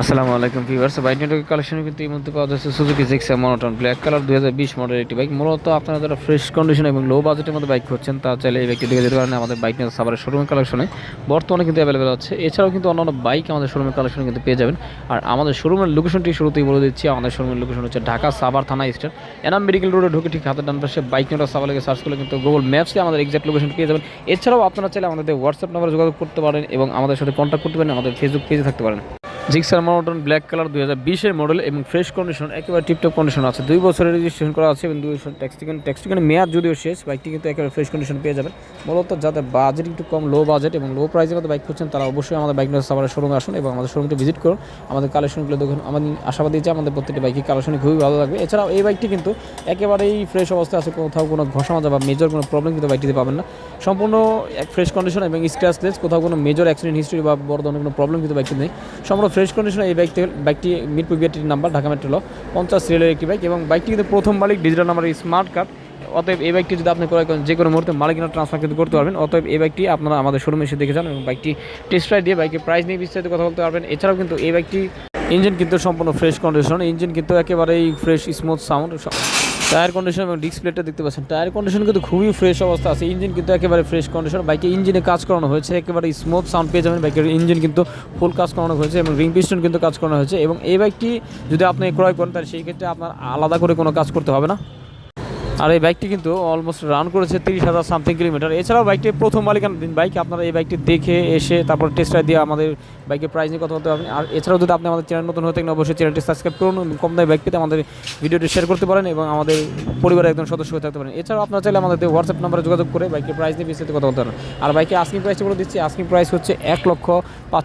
আসসালামু আলাইকুম viewers. Bike network collection কিন্তু এই মুহূর্তে পাওয়া যাচ্ছে Suzuki Gixxer monotone black colour দুই হাজার বিশ মডেল একটি বাইক মূলত আপনারা যারা ফ্রেশ কন্ডিশন এবং লো বাজেটের মধ্যে বাইক করছেন তা চাইলে এই বাইকটি দেখে যেতে পারেন। আমাদের বাইক নিয়ে সাবারের শোরুম কালেকশনে বর্তমানে কিন্তু অ্যাভেলেবেল আছে। এছাড়াও কিন্তু অন্যান্য বাইক আমাদের শোরুমের কালেকশনে কিন্তু পেয়ে যাবেন। আর আমাদের শোরুমের লোকেশনটি শুরুতেই বলে দিচ্ছি। আমাদের শোরুমের লোকেশন হচ্ছে ঢাকা সাভার থানা স্টেট এনাম মেডিকেল রোডে ঢুকে ঠিক হাতের ডান পাশে বাইক নেটওয়ার্ক লেগে সার্চ করলে কিন্তু গুগল ম্যাপসে আমাদের এক্সাক্ট লোকেশন পেয়ে যাবেন। এছাড়াও আপনারা চাইলে আমাদের হোয়াটসঅ্যাপ নাম্বারে যোগাযোগ করতে পারেন এবং আমাদের সাথে কন্ট্যাক্ট করতে পারেন। আমাদের ফেসবুক পেজে থাকতে পারেন। জিক্সার মনোটন ব্ল্যাক কালার দুই হাজার বিশের মডেল এবং ফ্রেশ কন্ডিশন, একেবারে টিপটপ কন্ডিশন আছে। দুই বছরের রেজিস্ট্রেশন করা আছে এবং দুই বছর ট্যাক্সটিকেন ট্যাক্সটিকেনের মেয়াদ যদিও শেষ বাইকটি কিন্তু একেবারে ফ্রেশ কন্ডিশন পেয়ে যাবেন। মূলত যাদের বাজেট একটু কম লো বাজেট এবং লো প্রাইসের মধ্যে বাইক খুঁজছেন, তারা অবশ্যই আমাদের বাইক নিয়ে সাভারের শোরুমে আসুন এবং আমাদের শোরুমটি ভিজিট করুন। আমাদের কালেকশনগুলো দেখুন। আমি আশাবাদী যে আমাদের প্রত্যেকটি বাইকের কালেকশন খুবই ভালো লাগবে। এছাড়াও এই বাইকটি কিন্তু একেবারেই ফ্রেশ অবস্থায় আছে। কোথাও কোনো ঘষা মাজা বা মেজর কোনো প্রবলেম কিন্তু বাইকটিতে পাবেন না। সম্পূর্ণ এক ফ্রেশ কন্ডিশন এবং স্ক্র্যাচলেস কোথাও কোনো মেজর অ্যাক্সিডেন্ট হিস্ট্রি বা বড় ধরনের কোনো প্রবলেম কিন্তু বাইকটি নেই। সম্পূর্ণ ফ্রেশ কন্ডিশনে এই বাইকটি বাইকটি মিরপুর বিআরটির নাম্বার ঢাকা মেট্রোল পঞ্চাশ রেলের একটি বাইক এবং বাইকটি কিন্তু প্রথম মালিক ডিজিটাল নাম্বার স্মার্ট কার্ড অতএব এই বাইকটি যদি আপনি ক্রয় করেন যে কোনো মুহূর্তে মালিকানা ট্রান্সফার কিন্তু করতে পারবেন। অতএব এই বাইকটি আপনারা আমাদের শোরুমে এসে দেখে যান এবং বাইকটি টেস্ট রাইড দিয়ে বাইকের প্রাইস নিয়ে বিস্তারিত কথা বলতে পারবেন। এছাড়াও কিন্তু এই বাইকটি ইঞ্জিন কিন্তু সম্পূর্ণ ফ্রেশ কন্ডিশন ইঞ্জিন কিন্তু একেবারেই fresh smooth sound tyre condition এবং ডিসপ্লেটা দেখতে পাচ্ছেন। টায়ার কন্ডিশন কিন্তু খুবই ফ্রেশ অবস্থা আছে। ইঞ্জিন কিন্তু একেবারে ফ্রেশ কন্ডিশন বাইকে ইঞ্জিনে কাজ করানো হয়েছে। একেবারে স্মুথ সাউন্ড পেয়ে যাবেন। বাইকের ইঞ্জিন কিন্তু ফুল কাজ করানো হয়েছে এবং রিং পিস্টন কিন্তু কাজ করানো হয়েছে। এবং এই বাইকটি যদি আপনি ক্রয় করেন, তাহলে সেই ক্ষেত্রে আপনার আলাদা করে কোনো কাজ করতে হবে না। আর এই বাইকটি কিন্তু অলমোস্ট রান করেছে তিরিশ হাজার সামথিং কিলোমিটার এছাড়াও বাইকটি প্রথম মালিকানাধীন বাইক আপনারা এই বাইকটি দেখে এসে তারপর টেস্ট দিয়ে আমাদের বাইকের প্রাইস নিয়ে কথা বলতে পারবেন। আর এছাড়াও যদি আপনি আমাদের চ্যানেল নতুন হয়ে থাকেন, অবশ্যই চ্যানেলটি সাবস্ক্রাইব করুন কম দামে বাইক পেতে আমাদের ভিডিওটি শেয়ার করতে পারেন এবং আমাদের পরিবারের একজন সদস্য হয়ে থাকতে পারেন। এছাড়াও আপনারা চাইলে আমাদের হোয়াটসঅ্যাপ নাম্বারে যোগাযোগ করে বাইকের প্রাইস নিয়ে বিস্তারিত কথা বলতে পারেন। আর বাইকের আস্কিং প্রাইসটি বলে দিচ্ছি। আস্কিং প্রাইস হচ্ছে এক লক্ষ পাঁচ